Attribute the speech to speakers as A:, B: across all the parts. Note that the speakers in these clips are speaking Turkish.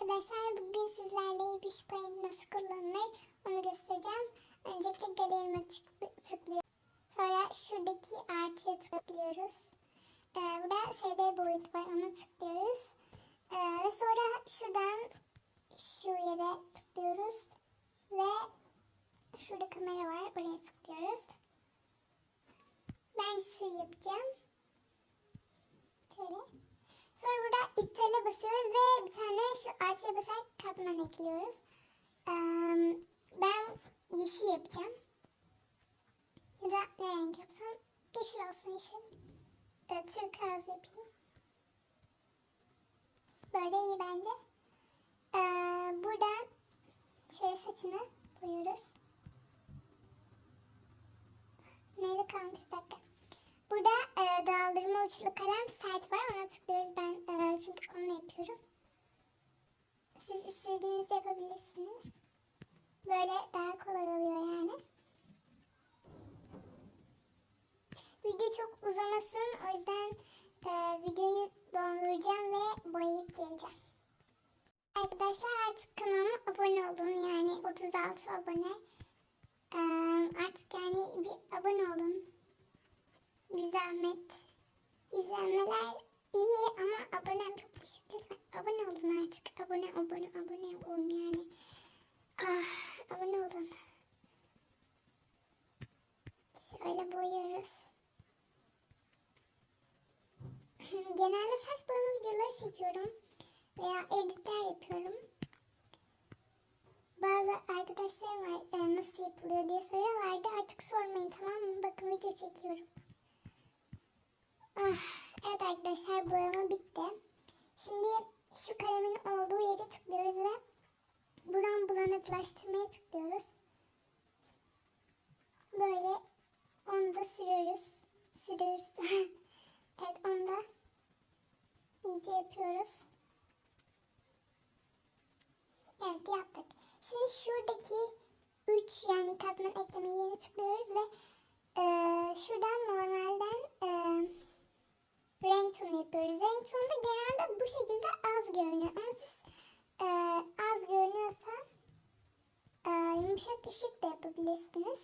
A: arkadaşlar bugün sizlerle İbiş payı nasıl kullanılır onu göstereceğim. Öncelikle galerime tıklı- tıklıyoruz. Sonra şuradaki artıya tıklıyoruz. Ee, burada SD boyut var ona tıklıyoruz. Ee, ve sonra şuradan şu yere tıklıyoruz. Ve şurada kamera var oraya tıklıyoruz. Ben şey yapacağım. Şöyle. Burada iptale basıyoruz ve bir tane şu artıya basarak katman ekliyoruz. Ben yeşil yapacağım. Ya da ne renk yapsam? Yeşil olsun yeşil. Ee, turkuaz yapayım. Böyle iyi bence. Buradan şöyle saçını boyuyoruz. Nerede kalmış bir dakika. Burada e, dağıldırma uçlu kalem sert var. Ona tıklıyoruz ben e, çünkü onu yapıyorum. Siz istediğinizi yapabilirsiniz. Böyle daha kolay oluyor yani. Video çok uzamasın. O yüzden e, videoyu donduracağım ve boyayıp geleceğim. Arkadaşlar artık kanalıma abone olun. Yani 36 abone. E, artık yani bir abone olun. Bir zahmet. İzlenmeler iyi ama abonem çok abone olun artık. Abone, abone, abone olun yani. Ah, abone olun. Şöyle boyuyoruz. Genelde saç boyama videoları çekiyorum. Veya editler yapıyorum. Bazı arkadaşlarım var e, nasıl yapılıyor diye soruyorlardı. Artık sormayın tamam mı? Bakın video çekiyorum. Ah, evet arkadaşlar boyama bitti. Şimdi şu kalemin olduğu yere tıklıyoruz ve buradan bulanıklaştırmaya tıklıyoruz. Böyle onu da sürüyoruz. Sürüyoruz. evet onu da iyice yapıyoruz. Evet yaptık. Şimdi şuradaki 3 yani katman ekleme yerine tıklıyoruz ve e, şuradan normalden e, renk tonu yapıyoruz. Renk tonu da genelde bu şekilde az görünüyor. Ama siz e, az görünüyorsa e, yumuşak ışık da yapabilirsiniz.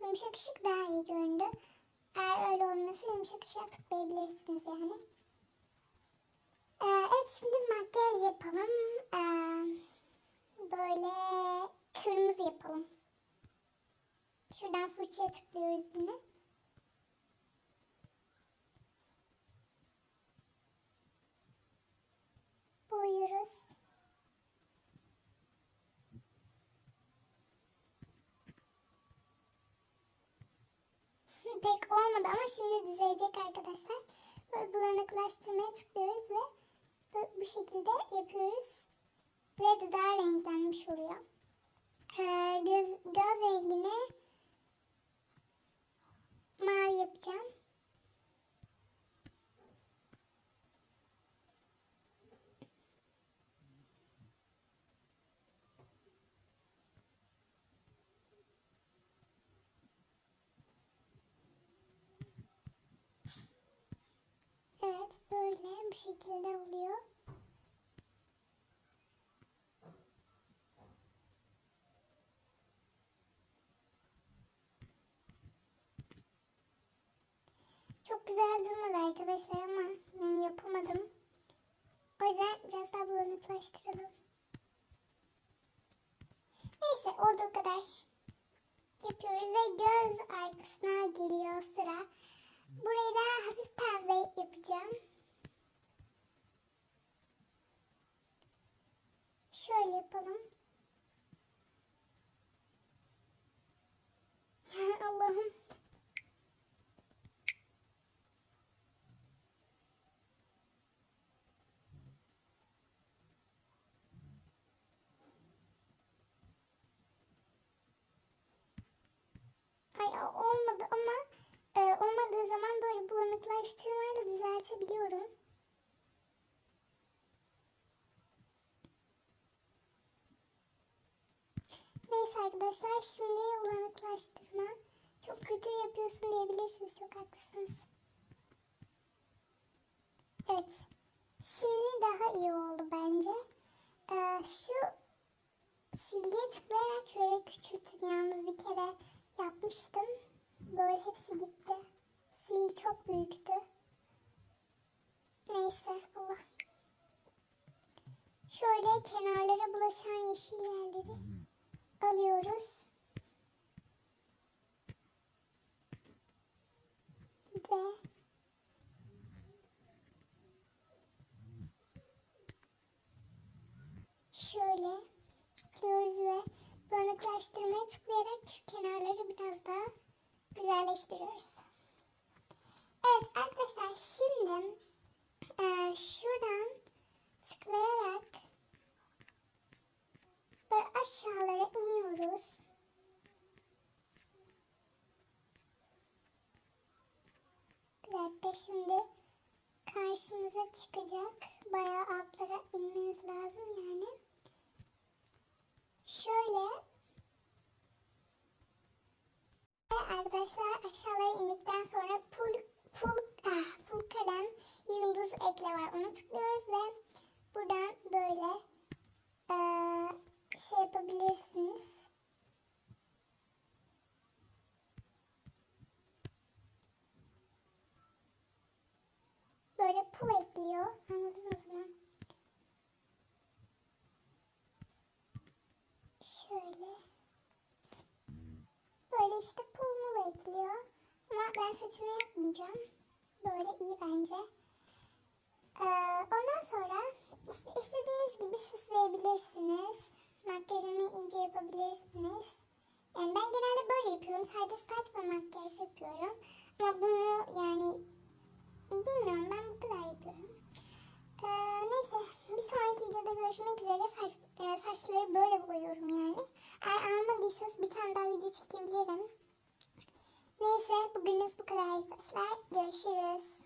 A: Yumuşak ışık daha iyi göründü. Eğer öyle olmuyorsa yumuşak ışığa tıklayabilirsiniz yani. E, evet şimdi makyaj yapalım. E, böyle kırmızı yapalım. Şuradan fırçaya tıklıyoruz yine. Boyuyoruz. Pek olmadı ama şimdi düzelecek arkadaşlar. Böyle bulanıklaştırmaya tıklıyoruz ve bu, şekilde yapıyoruz. Ve de daha renklenmiş oluyor. Ee, göz, göz rengini mavi yapacağım. Evet bu şekilde oluyor. Çok güzel durmadı arkadaşlar ama yani yapamadım. O yüzden biraz daha bulanıklaştıralım. Neyse olduğu kadar yapıyoruz ve göz arkasına geliyor Allah'ım. Ay olmadı ama e, olmadığı zaman böyle bulanıklaştırmayla düzeltebiliyorum. Neyse arkadaşlar şimdi bulanıklaştırma. Çok kötü yapıyorsun diyebilirsiniz. Çok haklısınız. Evet. Şimdi daha iyi oldu bence. Ee, şu silgiye tıklayarak şöyle küçültün. Yalnız bir kere yapmıştım. Böyle hepsi gitti. Sil çok büyüktü. Neyse Allah. Şöyle kenarlara bulaşan yeşil yerleri alıyoruz. Ve şöyle tıklıyoruz ve bulanıklaştırmaya tıklayarak kenarları biraz daha güzelleştiriyoruz. Evet arkadaşlar şimdi eee, şuradan tıklayarak böyle aşağılara iniyoruz. Bir dakika şimdi karşımıza çıkacak. Bayağı altlara inmeniz lazım yani. Şöyle arkadaşlar aşağıya indikten sonra full full ah, full kalem yıldız ekle var. Onu tıklıyoruz ve buradan böyle eee, şey yapabilirsiniz. Böyle pul ekliyor. Anladınız mı? Şöyle. Böyle işte pul mul ekliyor. Ama ben saçını yapmayacağım. Böyle iyi bence. Ee, ondan sonra işte istediğiniz gibi süsleyebilirsiniz. Makyajını iyice yapabilirsiniz. Yani ben genelde böyle yapıyorum. Sadece saç ve makyaj yapıyorum. Ama bunu yani bilmiyorum ben bu kadar yapıyorum. Ee, neyse bir sonraki videoda görüşmek üzere. Saç, e, saçları böyle boyuyorum yani. Eğer almadıysanız bir tane daha video çekebilirim. Neyse bugünlük bu kadar arkadaşlar. Görüşürüz.